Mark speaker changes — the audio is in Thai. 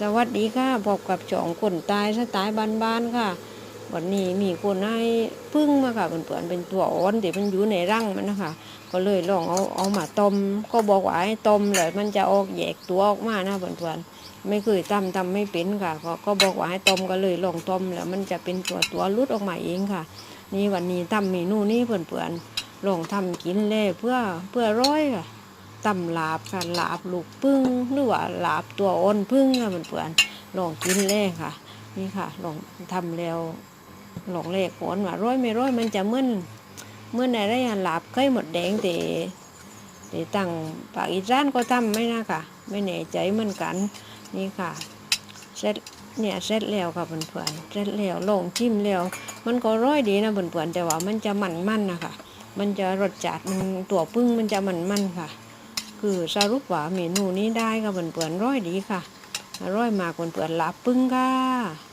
Speaker 1: สวัสดีค่ะพบกับจ่องคนตายสไตล์บ้านๆค่ะ วันนี้มีคนให้พึ่งมาค่ะเพื่อนๆเป็นตัวอ่อนที่มันอยู่ในรังมันนะคะ ก็เลยลองเอาเอามาต้มก็บอกว่าให้ต้มเลยมันจะออกแยกตัวออกมานะเพื่อนๆไม่เคยทำทำไม่เป็นค่ะก็ก็บอกว่าให้ต้มก็เลยลองต้มแล้วมันจะเป็นตัวตัวรุดออกมาเองค่ะ นี่วันนี้ทำเมนูนี้เพื่อนๆลองทำกินเลยเพื่อเพื่อร้อยค่ะ ตำลาบค่ะลาบลูกพึ่งหรือว่าลาบตัวอ้นพึ่งค่ะเพื่อนๆลองกินเลยค่ะ นี่ค่ะลองทำแล้วลองเลขผลว่าร้อยไม่ร้อยมันจะเมื่อนเมื่อนอะไรอะลาบไข่หมดแดงแต่แต่ตั้งปากอีสานก็ทำไม่นะค่ะ ไม่แน่ใจเหมือนกันนี่ค่ะเสร็จเนี่ยเสร็จแล้วค่ะเพื่อนๆเสร็จแล้วลองชิมแล้วมันก็ร้อยดีนะเพื่อนๆแต่ว่ามันจะมันๆนนะคะมันจะรสจัดมันตัวพึ่งมันจะมันๆค่ะ คือสรุปว่าเมนูนี้ได้ค่ะเปื่อนๆร้อยดีค่ะ ร้อยมากเปื่อนๆลับปึ้งค่ะ